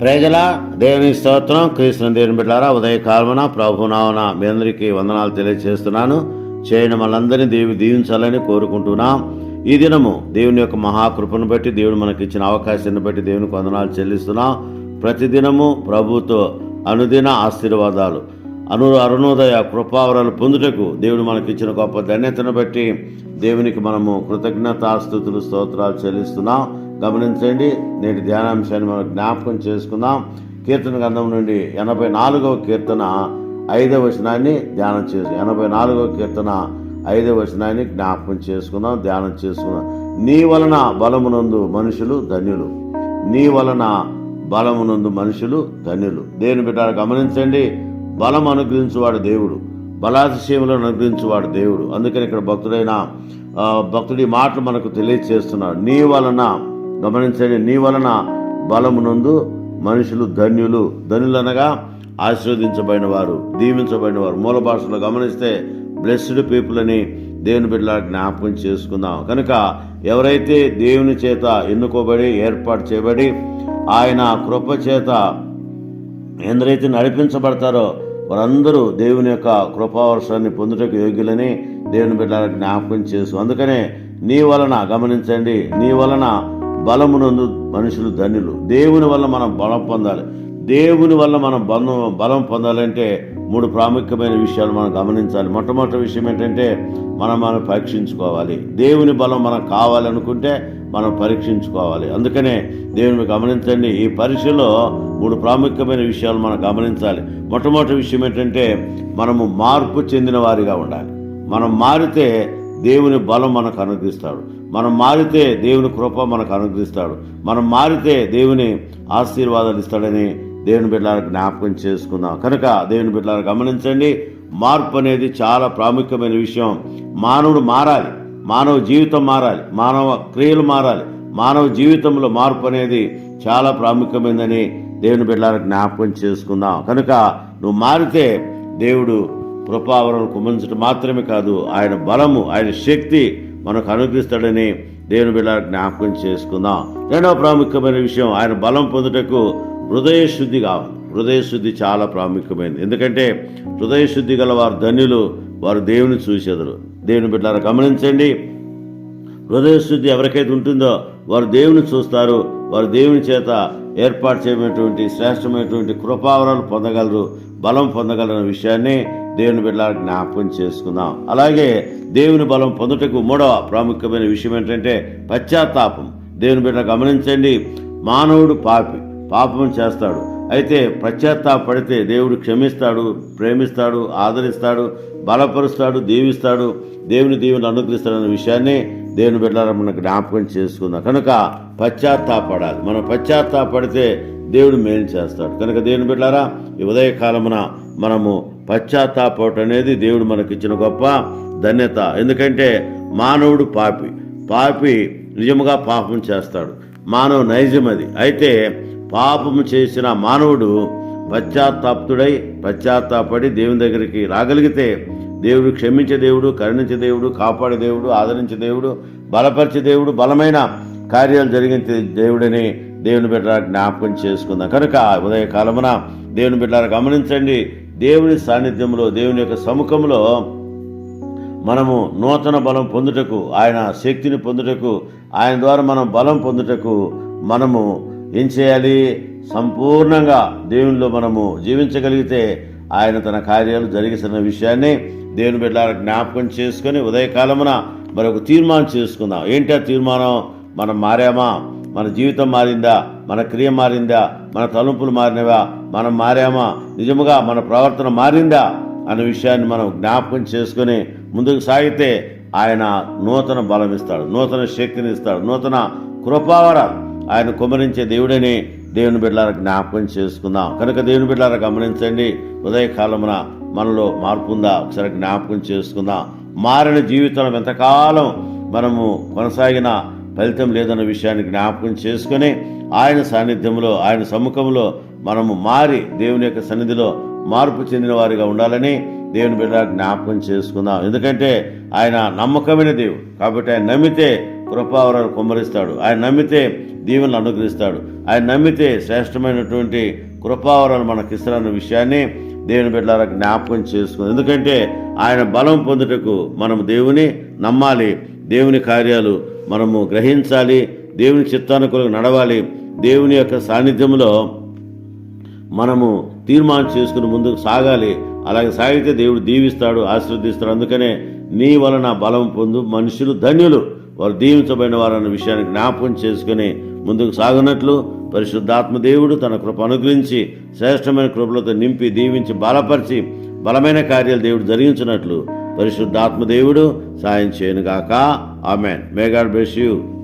ప్రజల దేవుని స్తోత్రం కృష్ణ దేవుని బిడ్డారా ఉదయకాలమున ప్రభునామన మీ అందరికీ వందనాలు తెలియజేస్తున్నాను చేయని మనందరినీ దేవి దీవించాలని కోరుకుంటున్నాం. ఈ దినము దేవుని యొక్క మహాకృపను బట్టి దేవుడు మనకి ఇచ్చిన అవకాశాన్ని బట్టి దేవునికి వందనాలు చెల్లిస్తున్నాం. ప్రతిదినము ప్రభుతో అనుదిన ఆశీర్వాదాలు అను అరుణోదయ కృపావరాలు పొందుటకు దేవుడు మనకిచ్చిన గొప్ప ధన్యతను బట్టి దేవునికి మనము కృతజ్ఞతాస్థుతులు స్తోత్రాలు చెల్లిస్తున్నాం. గమనించండి నేటి ధ్యానాంశాన్ని మనం జ్ఞాపకం చేసుకుందాం. కీర్తన గ్రంథం నుండి ఎనభై నాలుగవ కీర్తన ఐదవ వచనాన్ని ధ్యానం చేసు ఎనభై నాలుగవ కీర్తన ఐదవ వచనాన్ని జ్ఞాపకం చేసుకుందాం ధ్యానం చేసుకుందాం. నీ వలన బలమునందు మనుషులు ధన్యులు. నీ వలన బలమునందు మనుషులు ధన్యులు. దేని బిడ్డ గమనించండి బలం అనుగ్రహించువాడు దేవుడు. బలాతిశయములను అనుగ్రహించువాడు దేవుడు. అందుకని ఇక్కడ భక్తుడైన భక్తుడి మాటలు మనకు తెలియచేస్తున్నాడు. నీ వలన గమనించండి నీ వలన బలమునందు మనుషులు ధన్యులు. ధనులనగా ఆశీర్వదించబడిన వారు దీవించబడిన వారు మూల భాషలో గమనిస్తే బ్లెస్డ్ పీపుల్ అని దేవుని బిడ్డల జ్ఞాపకం చేసుకుందాం. కనుక ఎవరైతే దేవుని చేత ఎన్నుకోబడి ఏర్పాటు చేయబడి ఆయన కృప చేత ఎందరైతే నడిపించబడతారో వారందరూ దేవుని యొక్క కృపావర్షాన్ని పొందుటకు యోగ్యులని దేవుని బిడ్డలకు జ్ఞాపకం చేసు అందుకనే నీ వలన గమనించండి నీ వలన బలమునందు మనుషులు ధన్యులు. దేవుని వల్ల మనం బలం పొందాలి. దేవుని వల్ల మనం బలం బలం పొందాలంటే మూడు ప్రాముఖ్యమైన విషయాలు మనం గమనించాలి. మొట్టమొదటి విషయం ఏంటంటే మనం మనం పరీక్షించుకోవాలి. దేవుని బలం మనకు కావాలనుకుంటే మనం పరీక్షించుకోవాలి. అందుకనే దేవుని గమనించండి ఈ పరీక్షలో మూడు ప్రాముఖ్యమైన విషయాలు మనం గమనించాలి. మొట్టమొదటి విషయం ఏంటంటే మనము మార్పు చెందిన వారిగా ఉండాలి. మనం మారితే దేవుని బలం మనకు అనుగ్రహిస్తాడు. మనం మారితే దేవుని కృప మనకు అనుగ్రహిస్తాడు. మనం మారితే దేవుని ఆశీర్వాదాలు ఇస్తాడని దేవుని బిడ్డలకు జ్ఞాపకం చేసుకుందాం. కనుక దేవుని బిడ్డలను గమనించండి మార్పు అనేది చాలా ప్రాముఖ్యమైన విషయం. మానవుడు మారాలి మానవ జీవితం మారాలి మానవ క్రియలు మారాలి. మానవ జీవితంలో మార్పు అనేది చాలా ప్రాముఖ్యమైనదని దేవుని బిడ్డలకు జ్ఞాపకం చేసుకుందాం. కనుక నువ్వు మారితే దేవుడు కృపావరం కుమించడం మాత్రమే కాదు ఆయన బలము ఆయన శక్తి మనకు అనుగ్రహిస్తాడని దేవుని బిడ్డ జ్ఞాపకం చేసుకుందాం. రెండవ ప్రాముఖ్యమైన విషయం ఆయన బలం పొందుటకు హృదయ శుద్ధి కావాలి. హృదయ శుద్ధి చాలా ప్రాముఖ్యమైనది. ఎందుకంటే హృదయ శుద్ధి గల వారు ధన్యులు వారు దేవుని చూసేదరు. దేవుని బిడ్డలారా గమనించండి. హృదయ శుద్ధి ఎవరికైతే ఉంటుందో వారు దేవుని చూస్తారు. వారు దేవుని చేత ఏర్పాటు చేయమైనటువంటి శ్రేష్టమైనటువంటి కృపావరాలు పొందగలరు బలం పొందగలరు విషయాన్ని దేవుని బిడ్డ జ్ఞాపకం చేసుకుందాం. అలాగే దేవుని బలం పొందుటకు మూడవ ప్రాముఖ్యమైన విషయం ఏంటంటే పశ్చాత్తాపం. దేవుని బిడ్డ గమనించండి. మానవుడు పాపి పాపం చేస్తాడు. అయితే పశ్చాత్తాపడితే దేవుడు క్షమిస్తాడు ప్రేమిస్తాడు ఆదరిస్తాడు బలపరుస్తాడు దీవిస్తాడు దేవుని దీవుని అనుగ్రహిస్తాడన్న విషయాన్ని దేవుని బిడ్డలారా మనకు జ్ఞాపకం చేసుకుందాం. కనుక పశ్చాత్తాపడాలి. మనం పశ్చాత్తాపడితే దేవుడు మేలు చేస్తాడు. కనుక దేవుని బిడ్డారా ఈ ఉదయకాలమున మనము పశ్చాత్తాపడటం అనేది దేవుడు మనకి ఇచ్చిన గొప్ప ధన్యత. ఎందుకంటే మానవుడు పాపి. పాపి నిజముగా పాపం చేస్తాడు. మానవ నైజం అది. అయితే పాపము చేసిన మానవుడు పశ్చాత్తాప్తుడై పశ్చాత్తాపడి దేవుని దగ్గరికి రాగలిగితే దేవుడు క్షమించే దేవుడు కరుణించే దేవుడు కాపాడే దేవుడు ఆదరించే దేవుడు బలపరిచే దేవుడు బలమైన కార్యాలు జరిగించే దేవుడని దేవుని బిడ్డ జ్ఞాపకం చేసుకుందాం. కనుక ఉదయ కాలమున దేవుని బిడ్డ గమనించండి. దేవుని సాన్నిధ్యంలో దేవుని యొక్క సముఖంలో మనము నూతన బలం పొందుటకు ఆయన శక్తిని పొందుటకు ఆయన ద్వారా మనం బలం పొందుటకు మనము ఏం చేయాలి? సంపూర్ణంగా దేవునిలో మనము జీవించగలిగితే ఆయన తన కార్యాలు జరిగిస్తున్న విషయాన్ని దేవుని బిడ్డ జ్ఞాపకం చేసుకొని ఉదయకాలమున మరొక తీర్మానం చేసుకుందాం. ఏంటి ఆ తీర్మానం? మనం మారామా? మన జీవితం మారిందా? మన క్రియ మారిందా? మన తలుపులు మారినవా? మనం మారామా? నిజముగా మన ప్రవర్తన మారిందా? అనే విషయాన్ని మనం జ్ఞాపకం చేసుకొని ముందుకు సాగితే ఆయన నూతన బలం ఇస్తాడు నూతన శక్తిని ఇస్తాడు నూతన కృపావరాలు. ఆయన కుమరించే దేవుడని దేవుని బిడ్డలారా జ్ఞాపకం చేసుకుందాం. కనుక దేవుని బిడ్డలారా గమనించండి ఉదయకాలమున మనలో మార్పు ఉందా? ఒకసారి జ్ఞాపకం చేసుకుందాం. మారిన జీవితం ఎంతకాలం మనము కొనసాగిన ఫలితం లేదన్న విషయాన్ని జ్ఞాపకం చేసుకొని ఆయన సాన్నిధ్యంలో ఆయన సముఖంలో మనము మారి దేవుని యొక్క సన్నిధిలో మార్పు చెందిన వారిగా ఉండాలని దేవుని బిడ్డ జ్ఞాపకం చేసుకుందాం. ఎందుకంటే ఆయన నమ్మకమైన దేవుడు. కాబట్టి ఆయన నమ్మితే కృపావరాలు కుమ్మరిస్తాడు. ఆయన నమ్మితే దీవెనలు అనుగ్రహిస్తాడు. ఆయన నమ్మితే శ్రేష్టమైనటువంటి కృపావరాలు మనకి ఇస్తారన్న విషయాన్ని దేవుని బిడ్డలారా జ్ఞాపకం చేసుకుంది. ఎందుకంటే ఆయన బలం పొందుటకు మనం దేవుని నమ్మాలి. దేవుని కార్యాలు మనము గ్రహించాలి. దేవుని చిత్తానుకూలంగా నడవాలి. దేవుని యొక్క సాన్నిధ్యంలో మనము తీర్మానం చేసుకుని ముందుకు సాగాలి. అలాగే సాగితే దేవుడు దీవిస్తాడు ఆశీర్వదిస్తాడు. అందుకనే నీ వలన బలం పొందు మనుషులు ధన్యులు. వారు దీవించబడిన వారు అన్న విషయాన్ని జ్ఞాపకం చేసుకుని ముందుకు సాగునట్లు పరిశుద్ధాత్మ దేవుడు తన కృప అనుగ్రహించి శ్రేష్టమైన కృపలతో నింపి దీవించి బలపరిచి బలమైన కార్యాలు దేవుడు జరిగించినట్లు పరిశుద్ధాత్మ దేవుడు సాయం చేయనుగాక. Amen. May God bless you.